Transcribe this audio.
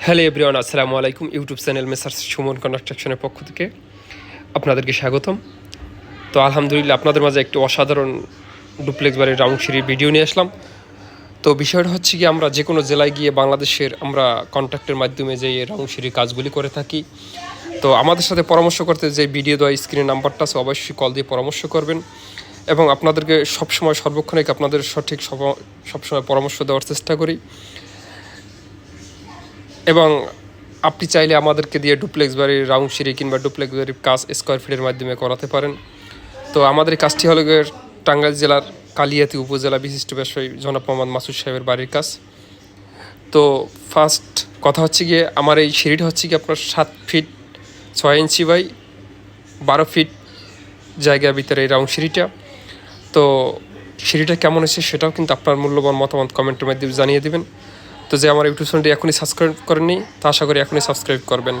Hello everyone, আসসালামু আলাইকুম। YouTube channel messrs Suman কনস্ট্রাকশনের পক্ষ থেকে আপনাদেরকে স্বাগতম। তো আলহামদুলিল্লাহ, আপনাদের মাঝে একটি অসাধারণ ডুপ্লেক্স বাড়ির রাউন্ড সিঁড়ির ভিডিও নিয়ে আসলাম। তো বিষয়টা হচ্ছে কি, আমরা যে কোনো জেলায় গিয়ে বাংলাদেশের আমরা কন্ট্রাক্টের মাধ্যমে যে রাউন্ড সিঁড়ির কাজগুলি করে থাকি। তো আমাদের সাথে পরামর্শ করতে যে ভিডিও দেওয়া স্ক্রিনের নাম্বারটা আছে, অবশ্যই কল দিয়ে পরামর্শ করবেন এবং আপনাদেরকে সবসময় সর্বক্ষণিক আপনাদের সঠিক সব- সবসময় পরামর্শ দেওয়ার চেষ্টা করি। এবং আপনি চাইলে আমাদেরকে দিয়ে ডুপ্লেক্স বাড়ির রাউন্ড সিঁড়ি কিংবা ডুপ্লেক্স বাড়ির কাজ স্কোয়ার ফিটের মাধ্যমে করাতে পারেন। তো আমাদের কাজটি হলো গিয়ে টাঙ্গাইল জেলার কালিয়াতি উপজেলা বিশিষ্ট ব্যবসায়ী জনাব মোহাম্মদ মাসুদ সাহেবের বাড়ির কাজ। তো ফার্স্ট কথা হচ্ছে গিয়ে আমার এই সিঁড়িটা হচ্ছে কি আপনার সাত ফিট ছয় ইঞ্চি বাই বারো ফিট জায়গার ভিতরে এই রাউন্ড সিঁড়িটা। তো সিঁড়িটা কেমন হয়েছে সেটাও কিন্তু আপনার মূল্যবান মতামত কমেন্টের মাধ্যমে জানিয়ে দেবেন। তো যে আমার ইউটিউব চ্যানেলটি এখনই সাবস্ক্রাইব করেননি তা আশা করি এখনই সাবস্ক্রাইব করবেন।